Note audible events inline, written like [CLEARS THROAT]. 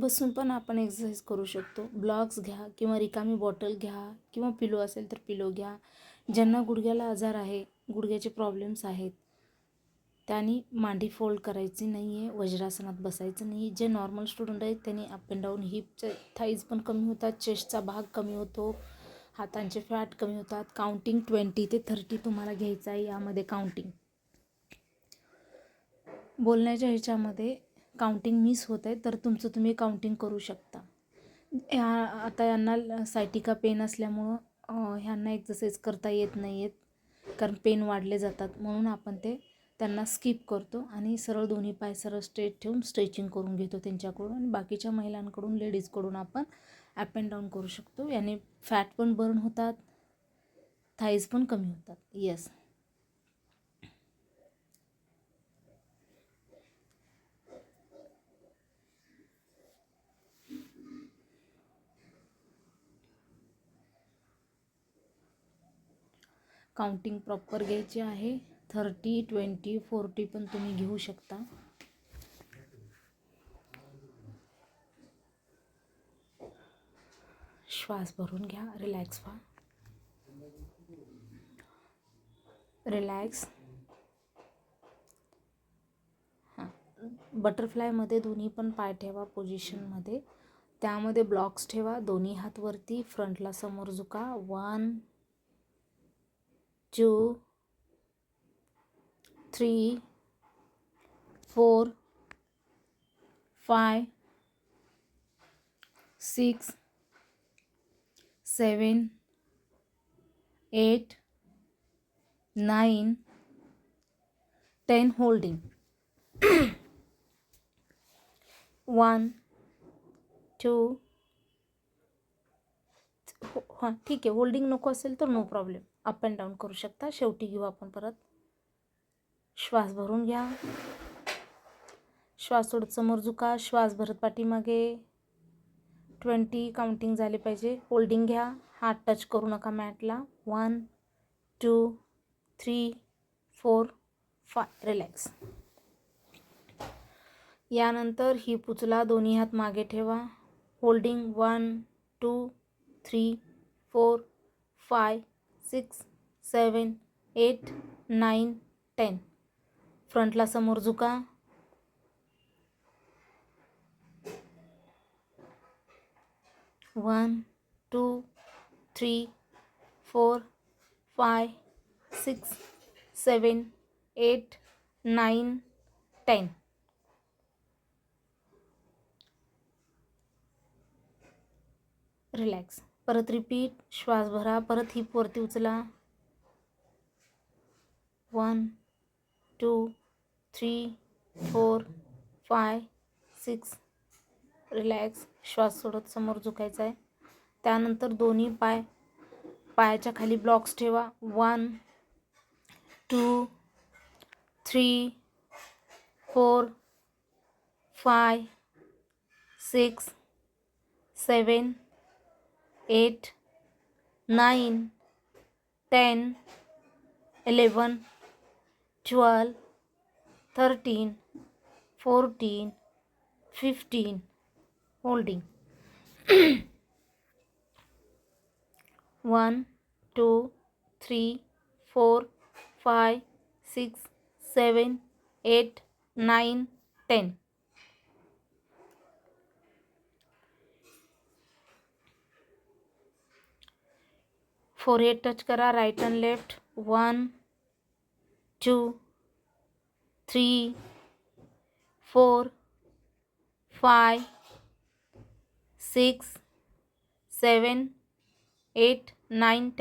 बसून पण आपण एक्सरसाइज करू शकतो. ब्लॉक्स घ्या किंवा रिकामी बॉटल घ्या किंवा पिलो असेल तर पिलो घ्या. ज्यांना गुडघ्याला आजार आहे गुडघ्याचे प्रॉब्लेम्स आहेत त्यांनी मांडी फोल्ड करायची नाही आहे वज्रासनात बसायचं नाही जे नॉर्मल स्टुडंट आहेत त्यांनी अप अँड डाऊन हिपचे थाईज पण कमी होतात चेस्टचा भाग कमी होतो हातांचे फॅट कमी होतात. काउंटिंग ट्वेंटी ते थर्टी तुम्हाला घ्यायचं आहे यामध्ये काउंटिंग बोलण्याच्या ह्याच्यामध्ये काउंटिंग मिस होत आहे तर तुमचं तुम्ही काउंटिंग करू शकता. ह्या आता यांना सायटिका पेन असल्यामुळं ह्यांना एक्झरसाईज करता येत नाही आहेत कारण पेन वाढले जातात म्हणून आपण ते त्यांना स्किप करतो आणि सरळ दोन्ही पाय सरळ स्ट्रेट ठेवून स्ट्रेचिंग करून घेतो त्यांच्याकडून आणि बाकीच्या महिलांकडून लेडीजकडून आपण ॲप अँड डाऊन करू शकतो. याने फॅट पण बर्न होतात थाईज पण कमी होतात. येस काउंटिंग प्रॉपर घ्यायची आहे. थर्टी ट्वेंटी फोर्टी पण तुम्ही घेऊ शकता. श्वास भरून घ्या. रिलॅक्स व्हा. रिलॅक्स हां. बटरफ्लायमध्ये दोन्ही पण पाय ठेवा पोझिशनमध्ये त्यामध्ये ब्लॉक्स ठेवा. दोन्ही हात वरती. फ्रंटला समोर झुका. One two three four five six seven eight nine ten holding. One two हो हां ठीक आहे होल्डिंग नको असेल तर no problem. Up and down करू शकता. शेवटी घेऊ आपण परत. श्वास भरून घ्या. श्वास सोडत समोर झुका. श्वास भरत पाठीमागे. ट्वेंटी काउंटिंग झाले पाहिजे. होल्डिंग घ्या. हात टच करू नका मॅटला one two three four five relax यानंतर ही पुचला. दोन्ही हात मागे ठेवा. Holding one two three four five six seven eight nine ten. फ्रंटला समोर झुका. One two three four five six seven eight nine ten. Relax. परत रिपीट श्वास भरा परत हिपवरती उचला. One two three four five six relax श्वास सोडत समोर झुकायचा आहे. त्यानंतर दोन्ही पाय पायाच्या खाली ब्लॉक्स ठेवा. One two three four five six seven eight, nine, ten, eleven, twelve, thirteen, fourteen, fifteen. Holding. [CLEARS THROAT] One, two, three, four, five, six, seven, eight, nine, ten. Ten forehead touch करा right and left one two three four five six seven eight nine ten